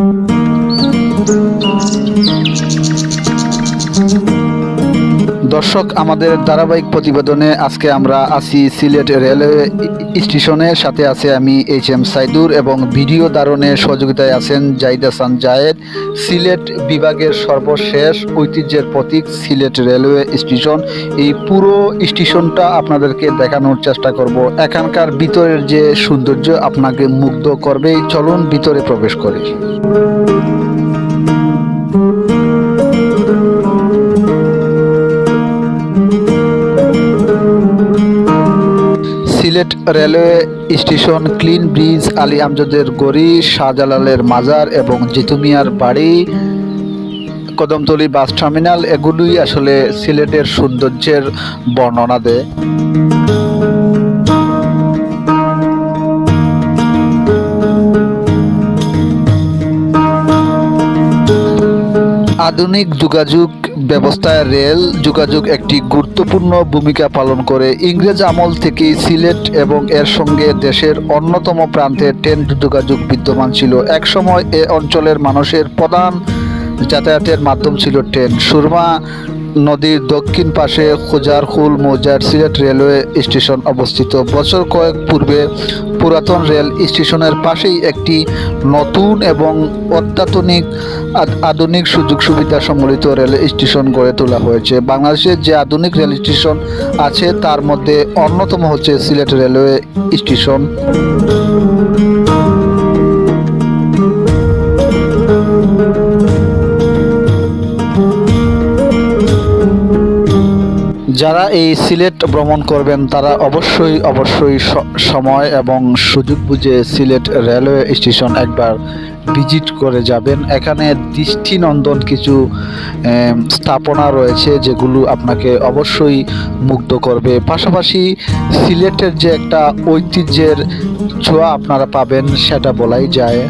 Thank you. দর্শক, আমাদের ধারাবাহিক প্রতিবেদনে আজকে আমরা আছি সিলেট রেলওয়ে স্টেশনের সাথে আছে আমি এইচ এম সাইদুর এবং ভিডিও ধারণে সহযোগিতায় আছেন জাহিদ হাসান জায়েদ। সিলেট বিভাগের সর্বশেষ ঐতিহ্যের প্রতীক সিলেট রেলওয়ে স্টেশন। এই পুরো স্টেশনটা আপনাদেরকে দেখানোর চেষ্টা করব। এখানকার ভিতরের যে সৌন্দর্য আপনাকে মুগ্ধ করবে চলুন ভিতরে প্রবেশ করি। Sylhet railway station Keane bridge, Ali আমজাদের গড়ি, শাহজালালের মাজার এবং জিতুমিয়ার বাড়ি, কদমতলি বাস টার্মিনাল, এগুলোই আসলে সিলেটের সৌন্দর্যের বর্ণনা দেয়। আধুনিক যোগাযোগ ব্যবস্থায় রেল যোগাযোগ একটি গুরুত্বপূর্ণ ভূমিকা পালন করে। ইংরেজ আমল থেকে সিলেট এবং এর সঙ্গে দেশের অন্যতম প্রান্তে ট্রেন যোগাযোগ বিদ্যমান ছিল। একসময় এ অঞ্চলের মানুষের প্রধান যাতায়াতের মাধ্যম ছিল ট্রেন। সুরমা নদীর দক্ষিণ পাশে খোজারখুল মৌজার সিলেট রেলওয়ে স্টেশন অবস্থিত। বছর কয়েক পূর্বে পুরাতন রেল স্টেশনের পাশেই একটি নতুন এবং অত্যাধুনিক আধুনিক সুযোগ সুবিধা সম্বলিত রেল স্টেশন গড়ে তোলা হয়েছে। বাংলাদেশের যে আধুনিক রেল স্টেশন আছে, তার মধ্যে অন্যতম হচ্ছে সিলেট রেলওয়ে স্টেশন। যারা এই সিলেট ভ্রমণ করবেন, তারা অবশ্যই অবশ্যই সময় এবং সুযোগ বুঝে সিলেট রেলওয়ে স্টেশন একবার ভিজিট করে যাবেন। এখানে দৃষ্টিনন্দন কিছু স্থাপনা রয়েছে যেগুলো আপনাকে অবশ্যই মুগ্ধ করবে। পাশাপাশি সিলেটের যে একটা ঐতিহ্যের ছোঁয়া আপনারা পাবেন, সেটা বলাই যায়।